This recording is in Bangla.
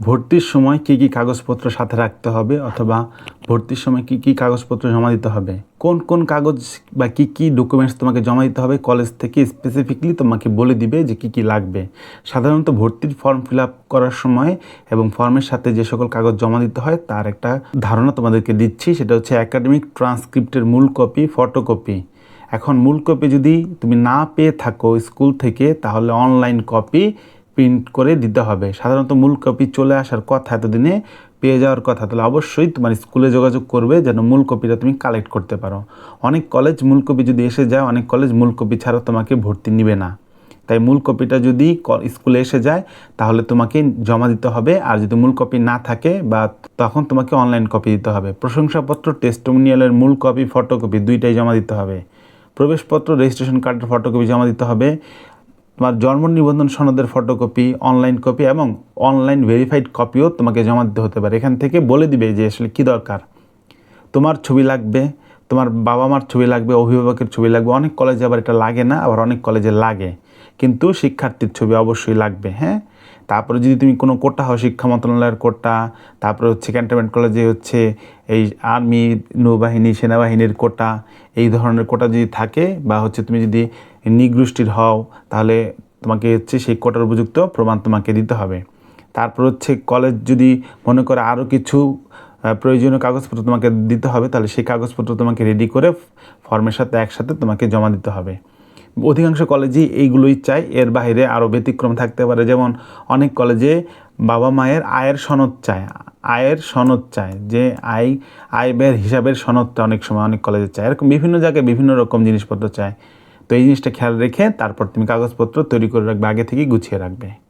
ভর্তির সময় কী কী কাগজপত্র সাথে রাখতে হবে অথবা ভর্তির সময় কী কী কাগজপত্র জমা দিতে হবে? কোন কোন কাগজ বা কী কী ডকুমেন্টস তোমাকে জমা দিতে হবে কলেজ থেকে স্পেসিফিকলি তোমাকে বলে দিবে যে কী কী লাগবে। সাধারণত ভর্তির ফর্ম ফিল আপ করার সময় এবং ফর্মের সাথে যে সকল কাগজ জমা দিতে হয় তার একটা ধারণা তোমাদেরকে দিচ্ছি, সেটা হচ্ছে একাডেমিক ট্রান্সক্রিপ্টের মূল কপি ফটোকপি এখন মূল কপি যদি তুমি না পেয়ে থাকো স্কুল থেকে, তাহলে অনলাইন কপি প্রিন্ট করে দিতে হবে। সাধারণত মূল কপি চলে আসার কথা এতদিনে, পেয়ে যাওয়ার কথা, তাহলে অবশ্যই তোমার স্কুলে যোগাযোগ করবে যেন মূল কপিটা তুমি কালেক্ট করতে পারো। অনেক কলেজ মূল কপি যদি এসে যায়, অনেক কলেজ মূল কপি ছাড়া তোমাকে ভর্তি নিবে না। তাই মূল কপিটা যদি স্কুলে এসে যায়, তাহলে তোমাকে জমা দিতে হবে। আর যদি মূল কপি না থাকে বা তখন তোমাকে অনলাইন কপি দিতে হবে। প্রশংসাপত্র টেস্টোমিনিয়ালের মূল কপি ফটোকপি দুইটাই জমা দিতে হবে। প্রবেশপত্র রেজিস্ট্রেশন কার্ডের ফটোকপি জমা দিতে হবে। তোমার জন্ম নিবন্ধন সনদের ফটোকপি অনলাইন কপি এবং অনলাইন ভেরিফাইড কপিও তোমাকে জমা দিতে হতে পারে। এখান থেকে বলে দিবে যে আসলে কী দরকার। তোমার ছবি লাগবে, তোমার বাবা মার ছবি লাগবে, অভিভাবকের ছবি লাগবে। অনেক কলেজে আবার এটা লাগে না, আবার অনেক কলেজে লাগে। কিন্তু শিক্ষার্থীর ছবি অবশ্যই লাগবে হ্যাঁ? তারপরে যদি তুমি কোনো কোটা হও, শিক্ষা মন্ত্রণালয়ের কোটা, তারপরে হচ্ছে ক্যান্টনমেন্ট কলেজে হচ্ছে এই আর্মি, নৌবাহিনী, সেনাবাহিনীর কোটা, এই ধরনের কোটা যদি থাকে বা হচ্ছে তুমি যদি নিগোষ্ঠীর হও, তাহলে তোমাকে হচ্ছে সেই কোটার উপযুক্ত প্রমাণ তোমাকে দিতে হবে। তারপর হচ্ছে কলেজ যদি মনে করে আরও কিছু প্রয়োজনীয় কাগজপত্র তোমাকে দিতে হবে, তাহলে সেই কাগজপত্র তোমাকে রেডি করে ফর্মের সাথে একসাথে তোমাকে জমা দিতে হবে। অধিকাংশ কলেজেই এইগুলোই চাই এর বাইরে আরও ব্যতিক্রম থাকতে পারে। যেমন অনেক কলেজে বাবা মায়ের আয়ের সনদ চায়। আয়ের সনদ চায় যে আয় আয় ব্যয়ের হিসাবের সনদটা অনেক সময় অনেক কলেজে চায়। এরকম বিভিন্ন জায়গায় বিভিন্ন রকম জিনিসপত্র চায়। তো এই জিনিসটা খেয়াল রেখে তারপর তুমি কাগজপত্র তৈরি করে রাখবে, আগে থেকেই গুছিয়ে রাখবে।